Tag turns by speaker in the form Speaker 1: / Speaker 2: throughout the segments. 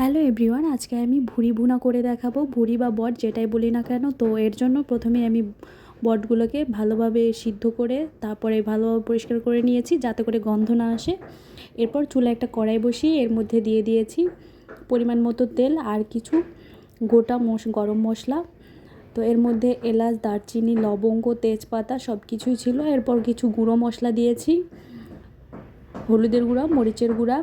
Speaker 1: Hello everyone আজকে আমি ভুড়ি ভুনা করে দেখাবো। ভুড়ি বা বট যেটাই বলি না কেন, তো এর জন্য প্রথমে আমি বটগুলোকে ভালোভাবে সিদ্ধ করে, তারপরে ভালোভাবে পরিষ্কার করে নিয়েছি যাতে করে গন্ধ না আসে। এরপর চুলে একটা কড়াই বসিয়ে এর মধ্যে দিয়ে দিয়েছি পরিমাণ মতো তেল আর কিছু গোটা মশ, গরম মশলা। তো এর মধ্যে এলাচ, দারচিনি, লবঙ্গ, তেজপাতা সব কিছুই ছিল। এরপর কিছু গুঁড়ো মশলা দিয়েছি। হলুদের গুঁড়া, মরিচের গুঁড়া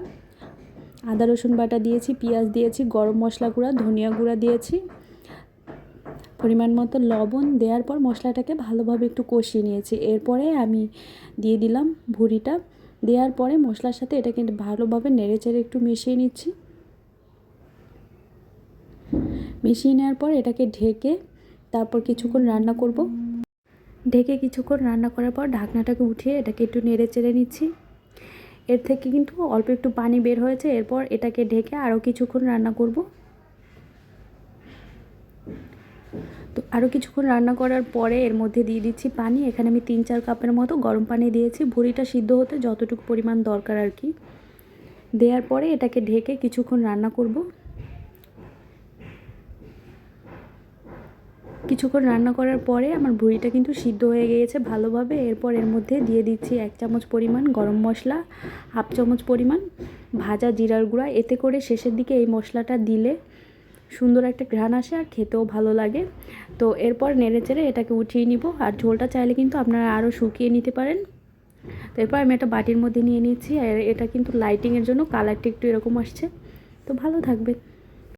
Speaker 1: আদা, রসুন বাটা দিয়েছি, পেঁয়াজ দিয়েছি, গরম মশলা গুঁড়া, ধনিয়া গুঁড়া দিয়েছি। পরিমাণ মতো লবণ দেওয়ার পর মশলাটাকে ভালোভাবে একটু কষিয়ে নিয়েছি। এরপরে আমি দিয়ে দিলাম ভুড়িটা। দেওয়ার পরে মশলার সাথে এটাকে ভালোভাবে নেড়ে চেড়ে একটু মিশিয়ে নিচ্ছি। মিশিয়ে নেওয়ার পর এটাকে ঢেকে তারপর কিছুক্ষণ রান্না করব। ঢেকে কিছুক্ষণ রান্না করার পর ঢাকনাটাকে উঠিয়ে এটাকে একটু নেড়ে চেড়ে নিচ্ছি। এর থেকে কিন্তু অল্প একটু পানি বের হয়েছে, এরপর এটাকে ঢেকে আরও কিছুক্ষণ রান্না করব। তো আরও কিছুক্ষণ রান্না করার পরে এর মধ্যে দিয়ে দিচ্ছি পানি, এখানে আমি তিন চার কাপের মতো গরম পানি দিয়েছি। ভুড়িটা সিদ্ধ হতে যতটুকু পরিমাণ দরকার আর কি। দেওয়ার পরে এটাকে ঢেকে কিছুক্ষণ রান্না করব। কিছুক্ষণ রান্না করার পরে আমার ভুঁড়িটা কিন্তু সিদ্ধ হয়ে গিয়েছে ভালোভাবে। এরপর এর মধ্যে দিয়ে দিচ্ছি এক চামচ পরিমাণ গরম মশলা, হাফ চামচ পরিমাণ ভাজা জিরার গুঁড়া। এতে করে শেষের দিকে এই মশলাটা দিলে সুন্দর একটা ঘ্রাণ আসে আর খেতেও ভালো লাগে। তো এরপর নেড়ে চেড়ে এটাকে উঠিয়ে নিব। আর ঝোলটা চাইলে কিন্তু আপনারা আরও শুকিয়ে নিতে পারেন। তো এরপর আমি একটা বাটির মধ্যে নিয়ে নিচ্ছি। আর এটা কিন্তু লাইটিংয়ের জন্য কালারটা একটু এরকম আসছে। তো ভালো থাকবে